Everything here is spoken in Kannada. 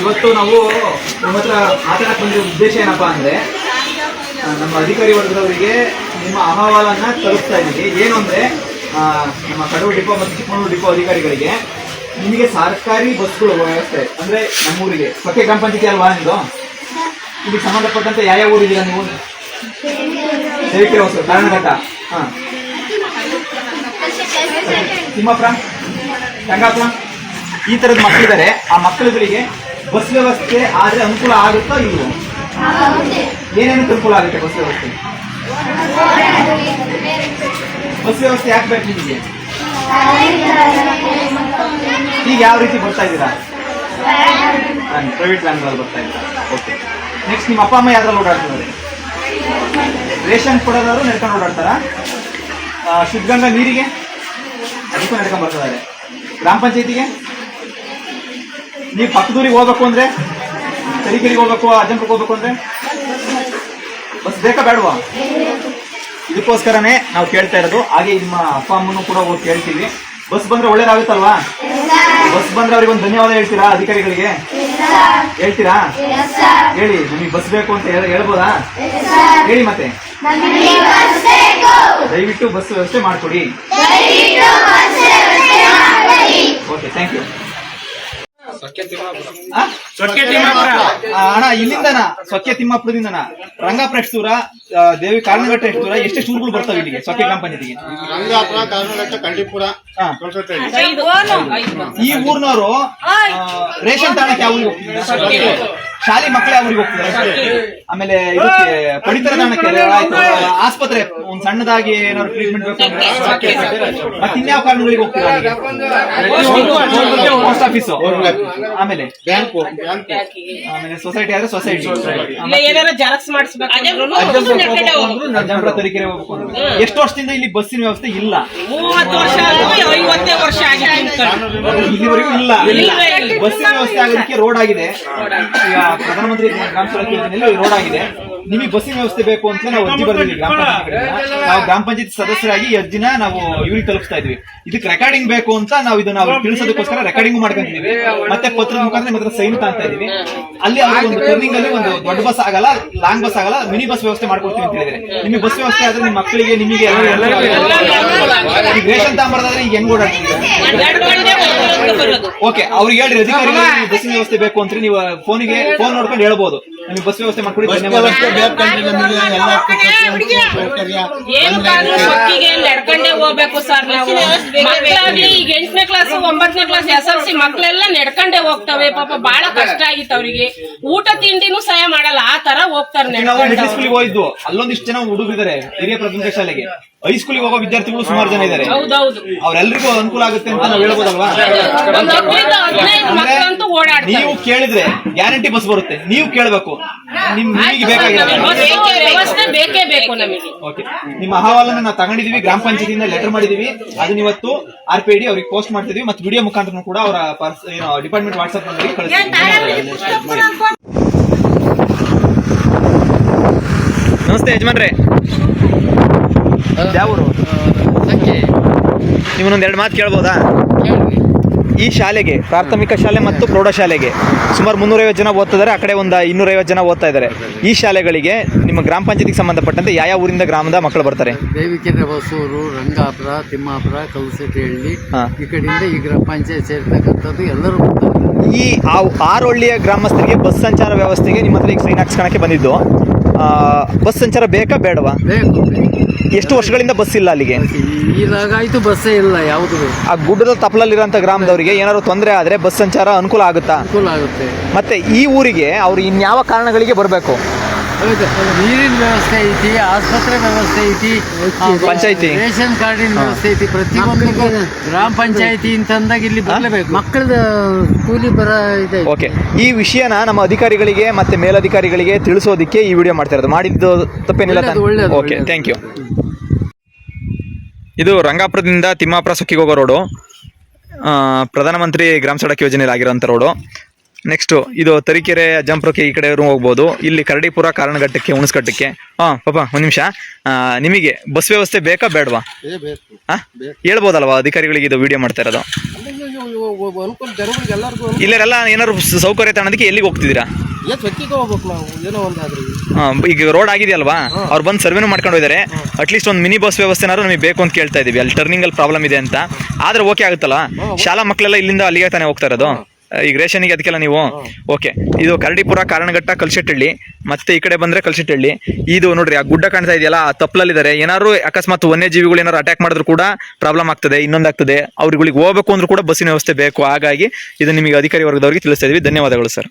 ಇವತ್ತು ನಾವು ನಮ್ಮ ಹತ್ರ ಮಾತಾಡಕ್ ಬಂದ ಉದ್ದೇಶ ಏನಪ್ಪಾ ಅಂದ್ರೆ ನಮ್ಮ ಅಧಿಕಾರಿ ವರ್ಗದವರಿಗೆ ನಿಮ್ಮ ಅಹವಾಲನ್ನ ತಲುಪಿಸ್ತಾ ಇದ್ದೀವಿ. ಏನು ಅಂದ್ರೆ ನಮ್ಮ ಕಡೂರು ಡಿಪೋ ಮತ್ತು ಚಿಕ್ಕಮಗಳೂರು ಡಿಪೋ ಅಧಿಕಾರಿಗಳಿಗೆ ನಿಮಗೆ ಸರ್ಕಾರಿ ಬಸ್ಗಳು ವ್ಯವಸ್ಥೆ ಅಂದ್ರೆ ನಮ್ಮೂರಿಗೆ ಸ್ವಕ್ಕೆ ಗ್ರಾಮ ಪಂಚಾಯತಿ ಅಲ್ವಾ ನಿಮ್ದು? ಇದಕ್ಕೆ ಸಂಬಂಧಪಟ್ಟಂತೆ ಯಾವ ಯಾವ ಊರಿದ್ದೀರಾ ನೀವು? ಹೊಸ ಕಾರಣಘಟ್ಟ ಹಾಂ. ತಿಮ್ಮಪ್ಪ ಗಂಗಾಪುರ ಈ ತರದ ಮಕ್ಕಳಿದ್ದಾರೆ ಆ ಮಕ್ಕಳುಗಳಿಗೆ ಬಸ್ ವ್ಯವಸ್ಥೆ ಆದ್ರೆ ಅನುಕೂಲ ಆಗುತ್ತಾ ಇಲ್ವೋ? ಏನೇನು ಅನುಕೂಲ ಆಗುತ್ತೆ ಬಸ್ ವ್ಯವಸ್ಥೆ? ಬಸ್ ವ್ಯವಸ್ಥೆ ಯಾಕೆ ಬೇಕು ನಿಮಗೆ? ಈಗ ಯಾವ ರೀತಿ ಬರ್ತಾ ಇದ್ದೀರಾ? ಪ್ರೈವೇಟ್ ವ್ಯಾನ್ಗಳಲ್ಲಿ ಬರ್ತಾ ಇದ್ದೀರಾ. ಓಕೆ ನೆಕ್ಸ್ಟ್ ನಿಮ್ಮ ಅಪ್ಪ, ಅಮ್ಮ ಯಾವ್ದ್ರಲ್ಲಿ ಓಡಾಡ್ತಾರೆ ರೇಷನ್ ಕೊಡೋದಾದ್ರು ನಡ್ಕೊಂಡು ಓಡಾಡ್ತಾರಾ? ಶುದ್ಧಗಂಗಾ ನೀರಿಗೆ? ಅದಕ್ಕೂ ನಡ್ಕೊಂಡು ಬರ್ತಾರೆ ಗ್ರಾಮ ಪಂಚಾಯತಿಗೆ? ನೀವು ಪಕ್ಕದೂರಿಗೆ ಹೋಗ್ಬೇಕು ಅಂದ್ರೆ? ತರೀಕೆರೆಗೆ ಹೋಗ್ಬೇಕು ಅಜ್ಜಂಪುರಕ್ಕೆ ಹೋಗ್ಬೇಕು ಅಂದ್ರೆ? ಬಸ್ ಬೇಕಾ ಬೇಡವಾ? ಇದಕ್ಕೋಸ್ಕರನೇ ನಾವು ಕೇಳ್ತಾ ಇರೋದು. ಹಾಗೆ ನಿಮ್ಮ ಅಪ್ಪ ಅಮ್ಮನೂ ಕೂಡ ಹೋಗಿ ಕೇಳ್ತೀವಿ. ಬಸ್ ಬಂದ್ರೆ ಒಳ್ಳೇದಾಗುತ್ತಲ್ವಾ? ಬಸ್ ಬಂದ್ರೆ ಅವ್ರಿಗೆ ಒಂದು ಧನ್ಯವಾದ ಹೇಳ್ತೀರಾ ಅಧಿಕಾರಿಗಳಿಗೆ? ಹೇಳ್ತೀರಾ? ಹೇಳಿ ನಮಗೆ ಬಸ್ ಬೇಕು ಅಂತ ಹೇಳ್- ಹೇಳ್ಬೋದಾ? ಹೇಳಿ ಮತ್ತೆ. ದಯವಿಟ್ಟು ಬಸ್ ವ್ಯವಸ್ಥೆ ಮಾಡಿಕೊಡಿ. ಓಕೆ ಥ್ಯಾಂಕ್ ಯು ಅಣ್ಣ ಇಲ್ಲಿಂದನ? ಸೊಕ್ಕೆ ತಿಮ್ಮಾಪುರದಿಂದನ ರಂಗಾಪುರ ಎಷ್ಟು ದೂರ ದೇವಿ ಕಾರಣಘಟ್ಟ ಎಷ್ಟು ದೂರ ಎಷ್ಟು ಸ್ಟೂರ್ಗಳು ಬರ್ತಾವೆ ಇಲ್ಲಿಗೆ ಸೊಕ್ಕೆ ಗ್ರಾಮ ಪಂಚಾಯತಿಗೆ ರಂಗಾಪುರ ಕಾರಣಘಟ್ಟ ಕಂಡಿಪುರ ಈ ಊರ್ನವರು ಆ, ರೇಷನ್ ತಾಣಕ್ಕೆ ಯಾವ ಊರಿಗೆ ಹೋಗ್ತಿದ್ದಾರೆ ಶಾಲೆ ಮಕ್ಕಳೇ ಅವ್ರಿಗೆ ಹೋಗ್ತಾರೆ ಹೋಗ್ತಿದ್ದಾರೆ ಆಮೇಲೆ ಇದಕ್ಕೆ ಪಡಿತರ ತಾಣಕ್ಕೆ ಆಯ್ತು ಆಸ್ಪತ್ರೆ ಒಂದ್ ಸಣ್ಣದಾಗಿ ಏನಾದ್ರು ಟ್ರೀಟ್ಮೆಂಟ್ ಬೇಕು ಮತ್ತೆ ಇನ್ಯಾವ ಕಾರಣಗಳಿಗೆ ಹೋಗ್ತಾರೆ ಪೋಸ್ಟ್ ಆಫೀಸ್ ಆಮೇಲೆ ಬ್ಯಾಂಕ್ ಆಮೇಲೆ ಸೊಸೈಟಿ ಆದ್ರೆ ಸೊಸೈಟಿ ಜಂಬರ ತರೀಕೆರೆ ಹೋಗ್ಬೇಕು. ಎಷ್ಟು ವರ್ಷದಿಂದ ಇಲ್ಲಿ ಬಸ್ಸಿನ ವ್ಯವಸ್ಥೆ ಇಲ್ಲ ಇಲ್ಲಿವರೆಗೂ ಇಲ್ಲ. ಬಸ್ಸಿನ ವ್ಯವಸ್ಥೆ ಆಗೋದಕ್ಕೆ ರೋಡ್ ಆಗಿದೆ ಪ್ರಧಾನಮಂತ್ರಿ ಗ್ರಾಮ ಸಡಕ್ ಯೋಜನೆಯಲ್ಲಿ ರೋಡ್ ಆಗಿದೆ. ನಿಮಗೆ ಬಸ್ಸಿನ ವ್ಯವಸ್ಥೆ ಬೇಕು ಅಂತ ನಾವು ಅರ್ಜಿ ಬರ್ದಿದ್ವಿ ಗ್ರಾಮ ಪಂಚಾಯತ್ ನಾವು ಗ್ರಾಮ ಪಂಚಾಯತ್ ಸದಸ್ಯರಾಗಿ ಈ ಅರ್ಜಿನ ನಾವು ಇವ್ರಿಗೆ ತಲುಪಿಸ್ತಾ ಇದ್ವಿ ಇದಕ್ಕೆ ರೆಕಾರ್ಡಿಂಗ್ ಬೇಕು ಅಂತ ನಾವು ಇದನ್ನ ಅವ್ರಿಗೆ ತಿಳಿಸೋದಕ್ಕೋಸ್ಕರ ರೆಕಾರ್ಡಿಂಗ್ ಮಾಡ್ಕೊಂತಿದೀವಿ ಮತ್ತೆ ಪತ್ರದ ಮುಖಾಂತರ ನಿಮ್ಮ ಹತ್ರ ಸೈನ್ ತಾಂತ ಇದೀವಿ ಅಲ್ಲಿ ಅವ್ರಿಗೆ ಒಂದು ಟರ್ನಿಂಗ್ ಅಲ್ಲಿ ಒಂದು ದೊಡ್ಡ ಬಸ್ ಆಗಲ್ಲ ಲಾಂಗ್ ಬಸ್ ಆಗಲ್ಲ ಮಿನಿ ಬಸ್ ವ್ಯವಸ್ಥೆ ಮಾಡ್ಕೊಡ್ತೀವಿ ಅಂತ ಹೇಳಿದ್ರೆ ನಿಮಗೆ ಬಸ್ ವ್ಯವಸ್ಥೆ ಆದ್ರೆ ನಿಮ್ಮ ಮಕ್ಕಳಿಗೆ ನಿಮಗೆ ಎಲ್ಲರಿಗೂ ಈಗ ರೇಷನ್ ತಾಂಬರ್ದಾದ್ರೆ ಈಗ ಹೆಂಗ್ ಬರೋದು ಓಕೆ ಅವ್ರಿಗೆ ಹೇಳ್ರಿ ಅಧಿಕಾರಿಗಳು ಬಸ್ಸಿನ ವ್ಯವಸ್ಥೆ ಬೇಕು ಅಂತ ನೀವು ಫೋನಿಗೆ ಫೋನ್ ನೋಡ್ಕೊಂಡು ಹೇಳ್ಬೋದು. ನಮಗೆ ಬಸ್ ವ್ಯವಸ್ಥೆ ಮಾಡ್ಕೊಡಿ ನಡ್ಕೊಂಡೇ ಹೋಗ್ಬೇಕು ಸರ್ ನಾವು. ಮಕ್ಕಳಾಗ್ಲಿ ಈಗ ಎಂಟನೇ ಕ್ಲಾಸ್ ಒಂಬತ್ತನೇ ಕ್ಲಾಸ್ ಎಸ್ ಎಲ್ ಸಿ ಮಕ್ಕಳೆಲ್ಲ ನಡ್ಕೊಂಡೇ ಹೋಗ್ತವೆ. ಪಾಪ ಬಹಳ ಕಷ್ಟ ಆಗಿತ್ತು ಅವರಿಗೆ. ಊಟ ತಿಂಡಿನೂ ಸಹಾಯ ಮಾಡಲ್ಲ. ಆ ತರ ಹೋಗ್ತಾರೆ ಮಿಡ್ಲ್ ಹೋಗಿದ್ವು ಅಲ್ಲೊಂದಿಷ್ಟು ಜನ ಹುಡುಗಿದ್ದಾರೆ ಹಿರಿಯ ಪ್ರಾಥಮಿಕ ಶಾಲೆಗೆ. ಹೈಸ್ಕೂಲಿಗೆ ಹೋಗೋ ವಿದ್ಯಾರ್ಥಿಗಳು ಸುಮಾರು ಜನ ಇದ್ದಾರೆ. ಅವರೆಲ್ಲರಿಗೂ ಅವ್ರೆಲ್ರಿಗೂ ಅನುಕೂಲ ಆಗುತ್ತೆ ಅಂತ ನಾವು ಹೇಳ್ಬೋದಲ್ವಾ? ನೀವು ಕೇಳಿದ್ರೆ ಗ್ಯಾರಂಟಿ ಬಸ್ ಬರುತ್ತೆ. ನೀವು ಕೇಳಬೇಕು. ನಿಮ್ ನಿಮಗೆ ಬೇಕಾಗಿರೋದು ಬಸ್ಸು ವ್ಯವಸ್ಥೆ ಬೇಕೇ ಬೇಕು ನಮಗೆ. ಓಕೆ ನಿಮ್ಮ ಅಹವಾಲನ್ನ ನಾವು ತಗೊಂಡಿದೀವಿ ಗ್ರಾಮ ಪಂಚಾಯತಿಯಿಂದ ಲೆಟರ್ ಮಾಡಿದೀವಿ ಅದನ್ನ ಇವತ್ತು ಆರ್ ಪಿ ಡಿ ಅವ್ರಿಗೆ ಪೋಸ್ಟ್ ಮಾಡ್ತಿದೀವಿ ಮತ್ತು ವಿಡಿಯೋ ಮುಖಾಂತರ ಕೂಡ ಅವರ ಪರ್ಸ್ ಏನು ಡಿಪಾರ್ಟ್ಮೆಂಟ್ ವಾಟ್ಸ್ಆಪ್ನಲ್ಲಿ ಕಳಿಸ್ತೀವಿ. ನಮಸ್ತೆ ಯಜಮಾನ್ರೆ. ಯಾವೂರು? ನಿಮ್ಮನ್ನೊಂದು ಎರಡು ಮಾತು ಕೇಳ್ಬೋದಾ? ಈ ಶಾಲೆಗೆ ಪ್ರಾಥಮಿಕ ಶಾಲೆ ಮತ್ತು ಪ್ರೌಢಶಾಲೆಗೆ ಸುಮಾರು ಮುನ್ನೂರೈವತ್ತು ಜನ ಓದ್ತಿದ್ದಾರೆ ಆ ಕಡೆ ಒಂದು ಇನ್ನೂರೈವತ್ತು ಜನ ಓದ್ತಾ ಇದ್ದಾರೆ. ಈ ಶಾಲೆಗಳಿಗೆ ನಿಮ್ಮ ಗ್ರಾಮ ಪಂಚಾಯತಿಗೆ ಸಂಬಂಧಪಟ್ಟಂತೆ ಯಾವ ಯಾವ ಊರಿಂದ ಗ್ರಾಮದ ಮಕ್ಕಳು ಬರ್ತಾರೆ? ದೇವಿಕೆರೆ ಹೊಸೂರು ರಂಗಾಪುರ ತಿಮ್ಮಾಪುರ ಕಲಸೆಟ್ಟಿಹಳ್ಳಿ ಹಾ. ಈ ಕಡೆಯಿಂದ ಈ ಗ್ರಾಮ ಪಂಚಾಯತ್ ಸೇರ್ತಕ್ಕಂಥದ್ದು ಎಲ್ಲರೂ ಈ ಆ ಆರೊಳ್ಳಿಯ ಗ್ರಾಮಸ್ಥರಿಗೆ ಬಸ್ ಸಂಚಾರ ವ್ಯವಸ್ಥೆಗೆ ನಿಮ್ಮ ಹತ್ರ ಈಗ ಸೈನ್ ಹಾಕ್ಸ್ಕೊಳಕ್ಕೆ ಬಂದಿದ್ದು. ಬಸ್ ಸಂಚಾರ ಬೇಕಾ ಬೇಡವಾ? ಬೇಕು. ಎಷ್ಟು ವರ್ಷಗಳಿಂದ ಬಸ್ ಇಲ್ಲ ಅಲ್ಲಿಗೆ? ಇದಾಗಾಯ್ತು ಬಸ್ಸೇ ಇಲ್ಲ ಯಾವುದು ಆ ಗುಡ್ಡದ ತಪ್ಪಲಲ್ಲಿರುವಂತ ಗ್ರಾಮದವರಿಗೆ ಏನಾದ್ರು ತೊಂದರೆ ಆದರೆ ಬಸ್ ಸಂಚಾರ ಅನುಕೂಲ ಆಗುತ್ತಾ? ಅನುಕೂಲ ಆಗುತ್ತೆ. ಮತ್ತೆ ಈ ಊರಿಗೆ ಅವ್ರು ಇನ್ಯಾವ ಕಾರಣಗಳಿಗೆ ಬರಬೇಕು. ನೀರಿನ ವ್ಯವಸ್ಥೆ ಐತಿ ಆಸ್ಪತ್ರೆ ವ್ಯವಸ್ಥೆ ಐತಿ ಪಂಚಾಯತಿ. ರೇಷನ್ ಕಾರ್ಡಿನ ವ್ಯವಸ್ಥೆ ಐತಿ. ಪ್ರತಿಯೊಂದಕ್ಕೂ ಗ್ರಾಮ ಪಂಚಾಯತಿ ಅಂತಂದಾಗ ಇಲ್ಲಿ ಬರಲೇಬೇಕು. ಮಕ್ಕಳದ ಕೂಲಿ ಬರ ಇದೆ. ಓಕೆ. ಈ ವಿಷಯನ ನಮ್ಮ ಅಧಿಕಾರಿಗಳಿಗೆ ಮತ್ತೆ ಮೇಲಧಿಕಾರಿಗಳಿಗೆ ತಿಳಿಸೋದಕ್ಕೆ ಈ ವಿಡಿಯೋ ಮಾಡ್ತಾ ಇರೋದು. ಮಾಡಿದ್ದು ತಪ್ಪೇನಿಲ್ಲ ಓಕೆ. ಥ್ಯಾಂಕ್ ಯು ಇದು ರಂಗಾಪುರದಿಂದ ತಿಮ್ಮಾಪುರ ಸುಕ್ಕಿಗೆ ಹೋಗೋ ರೋಡು. ಆ, ಪ್ರಧಾನಮಂತ್ರಿ ಗ್ರಾಮ ಸಡಕ್ ಯೋಜನೆಯಲ್ಲಿ ಆಗಿರೋಂಥ ರೋಡು. ನೆಕ್ಸ್ಟ್ ಇದು ತರೀಕೆರೆ ಅಜ್ಜಂಪುರಕ್ಕೆ ಈ ಕಡೆ ಹೋಗ್ಬೋದು. ಇಲ್ಲಿ ಕರಡಿಪುರ ಕಾರಣಘಟ್ಟಕ್ಕೆ ಹುಣಸ್ಕಟ್ಟಕ್ಕೆ ಹಾ ಪಾಪ ಒಂದ್ ನಿಮಿಷ. ನಿಮಗೆ ಬಸ್ ವ್ಯವಸ್ಥೆ ಬೇಕಾ ಬೇಡವಾ? ಹಾಂ ಹೇಳ್ಬೋದಲ್ವಾ ಅಧಿಕಾರಿಗಳಿಗೆ ಇದು ವಿಡಿಯೋ ಮಾಡ್ತಾ ಇರೋದು? ಇಲ್ಲೆಲ್ಲ ಏನಾದ್ರು ಸೌಕರ್ಯ ತಗೊಳೋದಕ್ಕೆ ಎಲ್ಲಿಗೆ ಹೋಗ್ತಿದ್ದೀರಾ? ಈಗ ರೋಡ್ ಆಗಿದೆಯಲ್ವಾ? ಅವ್ರು ಬಂದು ಸರ್ವೆನೂ ಮಾಡ್ಕೊಂಡು ಹೋಗಿದ್ದಾರೆ ಅಟ್ಲೀಸ್ಟ್ ಒಂದು ಮಿನಿ ಬಸ್ ವ್ಯವಸ್ಥೆನಾದ್ರು ನಮಗೆ ಬೇಕು ಅಂತ ಕೇಳ್ತಾ ಇದೀವಿ. ಅಲ್ಲಿ ಟರ್ನಿಂಗ್ ಅಲ್ಲಿ ಪ್ರಾಬ್ಲಮ್ ಇದೆ ಅಂತ. ಆದ್ರೆ ಓಕೆ ಆಗುತ್ತಲ್ಲ ಶಾಲಾ ಮಕ್ಕಳೆಲ್ಲ ಇಲ್ಲಿಂದ ಅಲ್ಲಿಗೆ ತಾನೇ ಹೋಗ್ತಾ ಇರೋದು? ಈಗ ರೇಷನ್ಗೆ ಅದಕ್ಕೆಲ್ಲ ನೀವು ಓಕೆ. ಇದು ಕರಡಿಪುರ ಕಾರಣಘಟ್ಟ ಕಲ್ಶೆಟ್ಟಳ್ಳಿ ಮತ್ತೆ ಈ ಕಡೆ ಬಂದ್ರೆ ಕಲ್ಶೆಟ್ಟಳ್ಳಿ ಇದು ನೋಡ್ರಿ ಆ ಗುಡ್ಡ ಕಾಣ್ತಾ ಇದೆಯಲ್ಲ ಆ ತಪ್ಪಲಲ್ಲಿದ್ದಾರೆ. ಏನಾದ್ರು ಅಕಸ್ಮಾತ್ ವನ್ಯಜೀವಿಗಳು ಏನಾದ್ರು ಅಟ್ಯಾಕ್ ಮಾಡಿದ್ರು ಕೂಡ ಪ್ರಾಬ್ಲಮ್ ಆಗ್ತದೆ ಇನ್ನೊಂದಾಗ್ತದೆ. ಅವ್ರುಗಳಿಗೆ ಹೋಗ್ಬೇಕು ಅಂದ್ರೂ ಕೂಡ ಬಸ್ಸಿನ ವ್ಯವಸ್ಥೆ ಬೇಕು. ಹಾಗಾಗಿ ಇದು ನಿಮಗೆ ಅಧಿಕಾರಿ ವರ್ಗದವರಿಗೆ ತಿಳಿಸ್ತಾ ಇದ್ವಿ. ಧನ್ಯವಾದಗಳು ಸರ್